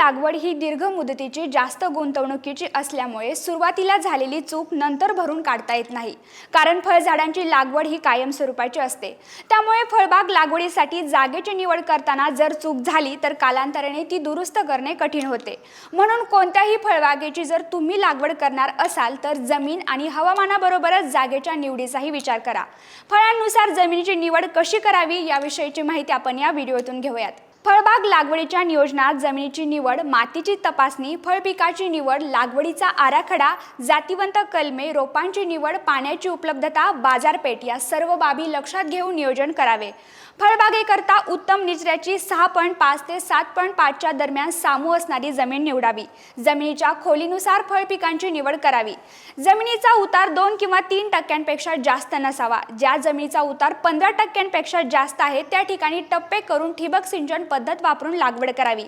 लागवड ही दीर्घ मुदतीची जास्त गुंतवणुकीची असल्यामुळे सुरुवातीला झालेली चूक नंतर भरून काढता येत नाही. कारण फळझाडांची लागवड ही कायम स्वरूपाची असते. त्यामुळे फळबाग लागवडीसाठी जागेची निवड करताना जर चूक झाली तर कालांतराने ती दुरुस्त करणे कठीण होते. म्हणून कोणत्याही फळबागेची जर तुम्ही लागवड करणार असाल तर जमीन आणि हवामानाबरोबरच जागेच्या निवडीचाही विचार करा. फळांनुसार जमिनीची निवड कशी करावी याविषयीची माहिती आपण या व्हिडिओतून घेऊयात. फळबाग लागवडीच्या नियोजनात जमिनीची निवड मातीची तपासणी फळपिकाची निवड लागवडीचा आराखडा जातीवंत कलमे रोपांची निवड पाण्याची उपलब्धता बाजारपेठ या सर्व बाबी लक्षात घेऊन नियोजन करावे. फळबागेकरता उत्तम निचऱ्याची सहा पॉईंट पाच ते सात पॉईंट पाचच्या दरम्यान सामू असणारी जमीन निवडावी. जमिनीच्या खोलीनुसार फळपिकांची निवड करावी. जमिनीचा उतार दोन किंवा तीन टक्क्यांपेक्षा जास्त नसावा. ज्या जमिनीचा उतार पंधरा टक्क्यांपेक्षा जास्त आहे त्या ठिकाणी टप्पे करून ठिबक सिंचन पद्धत वापरून लागवड करावी.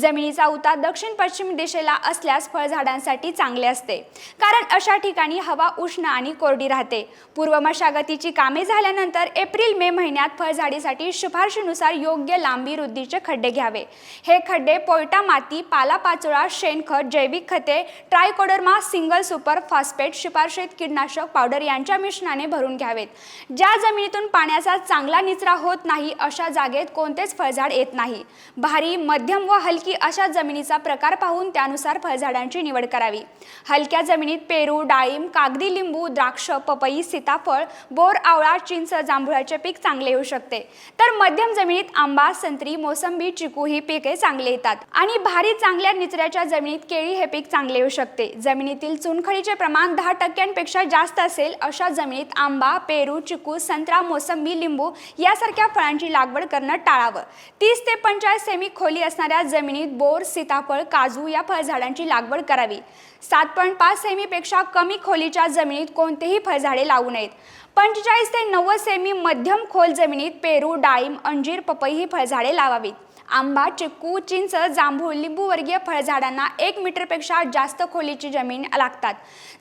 जमिनीचा उतार दक्षिण पश्चिम दिशेला असल्यास फळझाडांसाठी चांगले असते. कारण अशा ठिकाणी हवा उष्ण आणि कोरडी राहते. पूर्व मशागतीची कामे झाल्यानंतर एप्रिल मे महिन्यात फळझाडीसाठी शिफारशीनुसार योग्य लांबी रुंदीचे खड्डे घ्यावे. हे खड्डे पोयटा माती पालापाचोळा शेणखत जैविक खते ट्रायकोडर्मा सिंगल सुपर फॉस्फेट शिफारशीत कीटनाशक पावडर यांच्या मिश्रणाने भरून घ्यावेत. ज्या जमिनीतून पाण्याचा चांगला निचरा होत नाही अशा जागेत कोणतेच फळझाड येत नाही. भारी मध्यम व हलकी अशा जमिनीचा प्रकार पाहून त्यानुसार फळझाडांची निवड करावी. हलक्या जमिनीत पेरू डाळिंब कागदी लिंबू द्राक्ष पपई सीताफळ बोर आवळा चिंच जांभुळाचे पीक चांगले येऊ शकते. तर मध्यम जमिनीत आंबा संत्री मोसंबी चिकू ही पिके चांगले येतात. आणि भारी चांगल्या निचऱ्याच्या जमिनीत केळी हे पीक चांगले येऊ शकते. जमिनीतील चुनखडीचे प्रमाण दहा टक्क्यांपेक्षा जास्त असेल अशा जमिनीत आंबा पेरू चिकू संत्रा मोसंबी लिंबू यासारख्या फळांची लागवड करणं टाळावं. तीस ते पंचाळीस सेमी खोली असणाऱ्या जमिनीत बोर सीताफळ काजू या फळझाडांची लागवड करावी. सात पॉईंट पाच सेमीपेक्षा कमी खोलीच्या जमिनीत कोणतेही फळझाडे लावू नयेत. पंचेचाळीस ते नव्वद सेमी मध्यम खोल जमिनीत पेरू डाळिंब अंजीर पपई ही फळझाडे लावावीत. आंबा चिक्कू चिंच जांभूळ लिंबूवर्गीय फळझाडांना एक मीटरपेक्षा जास्त खोलीची जमीन लागतात.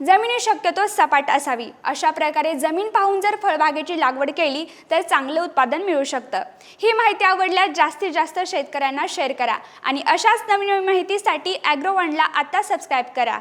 जमिनी शक्यतो सपाट असावी. अशा प्रकारे जमीन पाहून जर फळबागेची लागवड केली तर चांगलं उत्पादन मिळू शकतं. ही माहिती आवडल्यास जास्तीत जास्त शेतकऱ्यांना शेअर करा आणि अशाच नवीन माहितीसाठी ॲग्रोवनला आता सबस्क्राईब करा.